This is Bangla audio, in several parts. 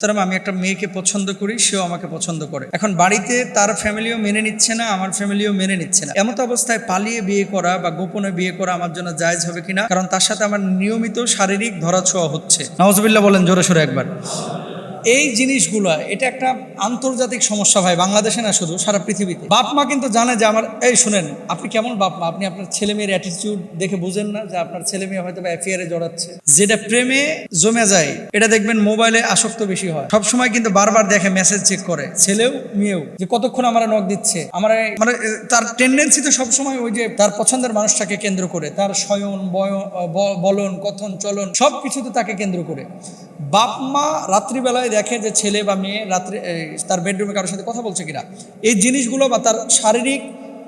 সুতরাং আমি একটা মেয়েকে পছন্দ করি, সেও আমাকে পছন্দ করে। এখন বাড়িতে তার ফ্যামিলিও মেনে নিচ্ছে না, আমার ফ্যামিলিও মেনে নিচ্ছে না। এমত অবস্থায় পালিয়ে বিয়ে করা বা গোপনে বিয়ে করা আমার জন্য জায়জ হবে কিনা? কারণ তার সাথে আমার নিয়মিত শারীরিক ধরাছোঁয়া হচ্ছে। নওয়াজবিল্লাহ বলেন জোরে সোরে একবার। এই জিনিসগুলো, এটা একটা আন্তর্জাতিক সমস্যা ভাই, বাংলাদেশে না শুধু, সারা পৃথিবীতে। বাপ মা কিন্তু জানে যে আমার, এই শুনেন, আপনি কেমন বাপ মা? আপনি আপনার ছেলে মেয়ের অ্যাটিটিউড দেখে বুঝেন না যে আপনার ছেলে মেয়ে হয়তো বা অ্যাফেয়ারে জড়াচ্ছে। যেটা প্রেমে জমে যায়, এটা দেখবেন মোবাইলে আসক্ত বেশি হয়। সব সময় কিন্তু বারবার দেখে মেসেজ চেক করে, ছেলেও, মেয়েও, যে কতক্ষণ আমার নক দিচ্ছে? আমার মানে তার টেন্ডেন্সি তো সবসময় ওই যে, তার পছন্দের মানুষটাকে কেন্দ্র করে, তার শয়ন বয়ন বলন, কথন, চলন সব কিছুতে তাকে কেন্দ্র করে। বাপ মা রাত্রিবেলায় দেখে যে ছেলে বা মেয়ে রাত্রি তার বেডরুমে কারোর সাথে কথা বলছে কিনা, এই জিনিসগুলো বা তার শারীরিক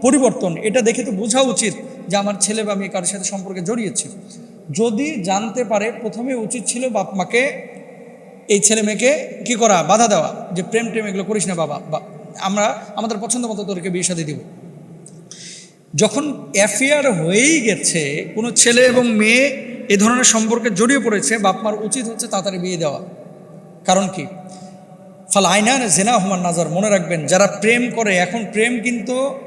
পরিবর্তন, এটা দেখে তো বোঝা উচিত যে আমার ছেলে বা মেয়ে কারোর সাথে সম্পর্কে জড়িয়েছে। যদি জানতে পারে, প্রথমে উচিত ছিল বাপ মাকে, এই ছেলে মেয়েকে কী করা, বাধা দেওয়া, যে প্রেম টেম এগুলো করিস না বাবা, বা আমরা, আমাদের পছন্দ মতো তোরকে বিয়ে সাথে দিব। যখন অ্যাফেয়ার হয়েই গেছে, কোনো ছেলে এবং মেয়ে এ ধরনের সম্পর্কে জড়িয়ে পড়েছে, বাপ মার উচিত হচ্ছে তাড়াতাড়ি বিয়ে দেওয়া। কারণ কি? ফাল আইনান জেনা হুমান নাজার, মনে রাখবেন, যারা প্রেম করে, এখন প্রেম কিন্তু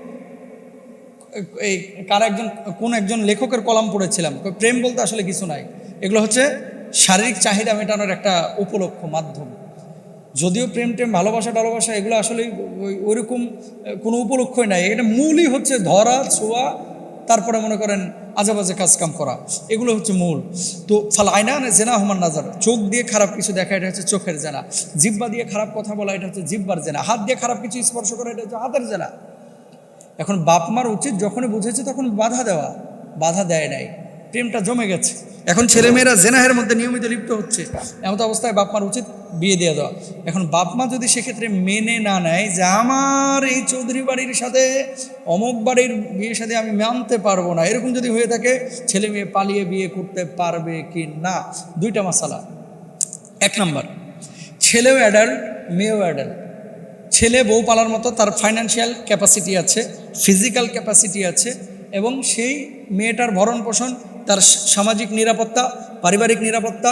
এই কার একজন, কোন একজন লেখকের কলাম পড়েছিলাম প্রেম বলতে আসলে কিছু নাই। এগুলো হচ্ছে শারীরিক চাহিদা মেটানোর একটা উপলক্ষ মাধ্যম। যদিও প্রেম টেম, ভালোবাসা, টালোবাসা, এগুলো আসলে ওই- ওইরকম কোনো উপলক্ষই নাই। এটা মূলই হচ্ছে ধরা, ছোঁয়া তারপরে মনে করেন আজেবাজে কাজকাম করা। এগুলো হচ্ছে মূল। তো ফাল আয়না জেনা হমান নাজার। চোখ দিয়ে খারাপ কিছু দেখা, এটা হচ্ছে চোখের জেনা। জিব্বা দিয়ে খারাপ কথা বলা, এটা হচ্ছে জিব্বার জেনা। হাত দিয়ে খারাপ কিছু স্পর্শ করা, এটা হচ্ছে হাতের জেনা। এখন বাপ মার উচিত যখনই বুঝেছে তখন বাধা দেওয়া। বাধা দেয় নাই। প্রেমটা জমে গেছে। এখন ছেলেমেয়েরা জেনাহের মধ্যে নিয়মিত লিপ্ত হচ্ছে এমন অবস্থায় বাপ মার উচিত বিয়ে দিয়ে দেওয়া। এখন বাপ মা যদি সেক্ষেত্রে মেনে না নেয় যে আমার এই চৌধুরী বাড়ির সাথে, অমুক বাড়ির বিয়ের সাথে আমি মানতে পারব না, এরকম যদি হয়ে থাকে, ছেলে মেয়ে পালিয়ে বিয়ে করতে পারবে কি না? দুইটা মশালা এক নম্বর, ছেলেও অ্যাডাল্ট মেয়েও অ্যাডাল্ট ছেলে বউ পালার মতো তার ফাইন্যান্সিয়াল ক্যাপাসিটি আছে ফিজিক্যাল ক্যাপাসিটি আছে, এবং সেই মেয়েটার ভরণ পোষণ তার সামাজিক নিরাপত্তা, পারিবারিক নিরাপত্তা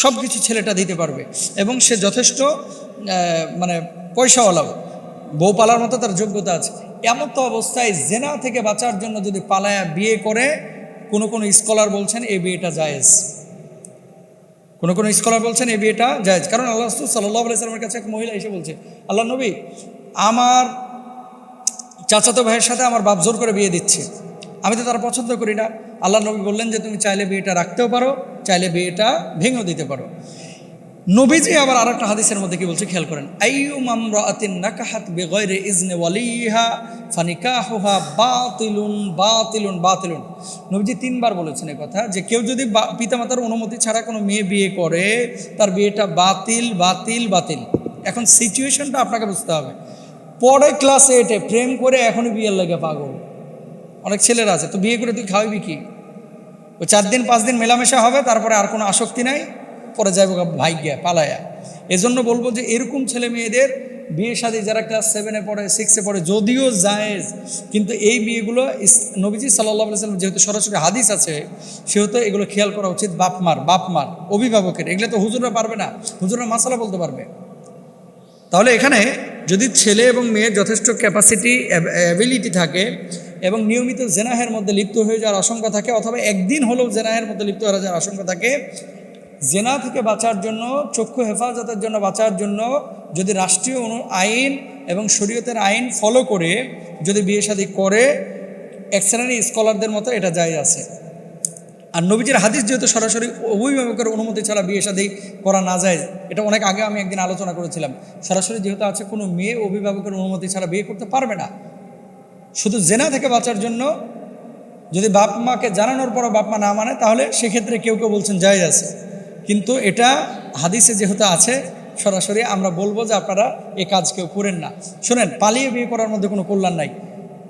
সব কিছু ছেলেটা দিতে পারবে এবং সে যথেষ্ট মানে পয়সাওয়ালাও। বউ পালার মতো তার যোগ্যতা আছে। এমন তো অবস্থায় জেনা থেকে বাঁচার জন্য যদি পালায়া বিয়ে করে, কোনো কোনো স্কলার বলছেন এই বিয়েটা জায়েজ। কোনো কোনো স্কলার বলছেন এই বিয়েটা জায়েজ। কারণ আল্লাহ রসুল সাল্লাহ আলাইসালামের কাছে এক মহিলা এসে বলছে, আল্লাহ নবী, আমার চাচাতো ভাইয়ের সাথে আমার বাপ জোর করে বিয়ে দিচ্ছে। আমি তো তার পছন্দ করি না। আল্লাহ নবী বললেন যে, তুমি চাইলে বিয়েটা রাখতেও পারো, চাইলে বিয়েটা ভেঙেও দিতে পারো। নবীজি আবার আর একটা হাদিসের মধ্যে কি বলছে? খেয়াল করেন। আইয়ু মামরাতিন নাকাহাত বিগয়রে ইজনে ওয়ালিহা ফানিকাহুহা বাতিলুন বাতিলুন বাতিলুন। নবীজি তিনবার বলেছেন এই কথা যে, কেউ যদি বা- পিতামাতার অনুমতি ছাড়া কোনো মেয়ে বিয়ে করে, তার বিয়েটা বাতিল বাতিল বাতিল। এখন সিচুয়েশনটা আপনাকে বুঝতে হবে। পরে ক্লাস এইটে প্রেম করে এখনই বিয়ের লাগে পাগল। অনেক ছেলেরা আছে, তো বিয়ে করে তুই খাওয়াবি কি? ওই চার দিন, পাঁচ দিন মেলামেশা হবে, তারপরে আর কোনো আসক্তি নাই, পরে যাইব ভাগ্যা, পালায়া। এজন্য বলব যে এরকম ছেলে মেয়েদের বিয়ে শাদী যারা ক্লাস সেভেনে পড়ে সিক্সে পড়ে, যদিও জায়েজ, কিন্তু এই বিয়েগুলো নবীজি সাল্লাহ সাল্লাম যেহেতু সরাসরি হাদিস আছে, সেহেতু এগুলো খেয়াল করা উচিত বাপমার বাপমার অভিভাবকের, এগুলো তো হুজুররা পারবে না, হুজুররা মাসালা বলতে পারবে। তাহলে এখানে যদি ছেলে এবং মেয়ের যথেষ্ট ক্যাপাসিটি অ্যাবিলিটি থাকে এবং নিয়মিত জেনাহের মধ্যে লিপ্ত হয়ে যাওয়ার আশঙ্কা থাকে অথবা একদিন হলেও জেনাহের মধ্যে লিপ্ত হয়ে যাওয়ার আশঙ্কা থাকে। জেনা থেকে বাঁচার জন্য, চক্ষু হেফাজতের জন্য বাঁচার জন্য যদি রাষ্ট্রীয় আইন এবং শরীয়তের আইন ফলো করে, যদি বিয়ে শাদী করে এক শ্রেণির স্কলারদের মতো এটা যায় আছে। আর নবীজির হাদিস যেহেতু সরাসরি অভিভাবকের অনুমতি ছাড়া বিয়ে শাদী করা না যায়, এটা অনেক আগে আমি একদিন আলোচনা করেছিলাম। সরাসরি যেহেতু আছে, কোনো মেয়ে অভিভাবকের অনুমতি ছাড়া বিয়ে করতে পারবে না। শুধু জেনা থেকে বাঁচার জন্য যদি বাপ মাকে জানানোর পরও বাপ মা না মানে তাহলে সেক্ষেত্রে কেউ কেউ বলছেন জায়েজ আছে। কিন্তু এটা হাদিসে যেহেতু আছে, সরাসরি আমরা বলব যে আপনারা এ কাজ কেউ করেন না। শোনেন, পালিয়ে বিয়ে করার মধ্যে কোনো কল্যাণ নাই।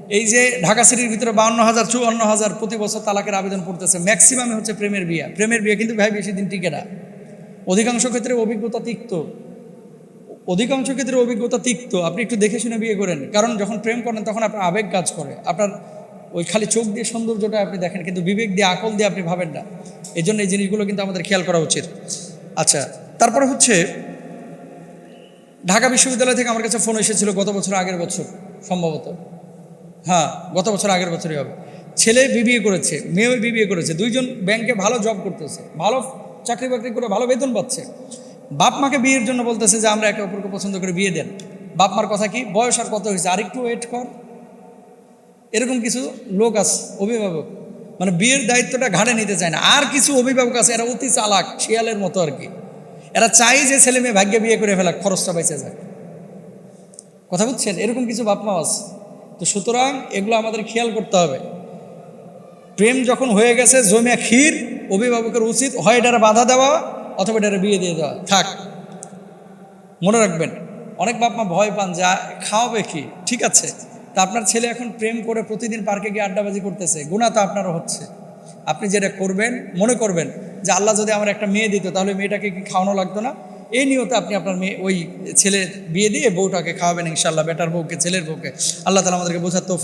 এই যে ঢাকা সিটির ভিতরে বাউন্ন হাজার, চুয়ান্ন হাজার প্রতি বছর তালাকের আবেদন পড়তেছে ম্যাক্সিমামে হচ্ছে প্রেমের বিয়ে। প্রেমের বিয়ে কিন্তু ভাই বেশি দিন টিকে না। অধিকাংশ ক্ষেত্রে অভিজ্ঞতা তিক্ত। অধিকাংশ ক্ষেত্রে অভিজ্ঞতা তিক্ত। আপনি একটু দেখে শুনে বিয়ে করেন। কারণ যখন প্রেম করেন, তখন আপনার আবেগ কাজ করে। আপনার ওই খালি চোখ দিয়ে সৌন্দর্যটা আপনি দেখেন, কিন্তু বিবেক দিয়ে, আকল দিয়ে আপনি ভাবেন না। এই জন্য এই জিনিসগুলো কিন্তু আমাদের খেয়াল করা উচিত। আচ্ছা তারপরে হচ্ছে, ঢাকা বিশ্ববিদ্যালয় থেকে আমার কাছে ফোন এসেছিল গত বছর আগের বছর, সম্ভবত। হ্যাঁ গত বছর আগের বছরই হবে। ছেলে বিবিএ করেছে মেয়েও বিবিএ করেছে, দুইজন ব্যাংকে ভালো জব করতেছে, ভালো চাকরি বাকরি করে ভালো বেতন পাচ্ছে। বাপ মাকে বিয়ের জন্য বলতেছে যে, আমরা একে অপরকে পছন্দ করে বিয়ে দেন। বাপ মার কথা কি? বয়স আর কত হয়েছে? আরেকটু ওয়েট কর। এরকম কিছু লোক আছে, অভিভাবক। মানে বিয়ের দায়িত্বটা ঘাড়ে নিতে চায় না। আর কিছু অভিভাবক আছে, এরা অতি চালাক, শিয়ালের মতো আর কি। এরা চাই যে ছেলে মেয়ে ভাগ্যে বিয়ে করে ফেলা খরচটা বেঁচে যাক। কথা বুঝছেন? এরকম কিছু বাপ মা আছে। তো সুতরাং এগুলো আমাদের খেয়াল করতে হবে। প্রেম যখন হয়ে গেছে জমিয়া ক্ষীর, অভিভাবকের উচিত হয় এটারে বাধা দেওয়া অথবা এটারে বিয়ে দিয়ে দেওয়া। থাক, মনে রাখবেন, অনেক বাপ মা ভয় পান যা খাওয়াবে কি? ঠিক আছে, তা আপনার ছেলে এখন প্রেম করে প্রতিদিন পার্কে গিয়ে আড্ডাবাজি করতেছে গুণা তো আপনারও হচ্ছে। আপনি যেটা করবেন, মনে করবেন যে, আল্লাহ যদি আমার একটা মেয়ে দিত, তাহলে মেয়েটাকে কি খাওয়ানো লাগতো না? এই নিয়তে আপনি আপনার মেয়ে, ওই ছেলে বিয়ে দিয়ে বউটাকে খাওয়াবেন ইনশাল্লাহ বেটার বউকে, ছেলের বউকে। আল্লাহ তালা আমাদেরকে বোঝার তৌফিক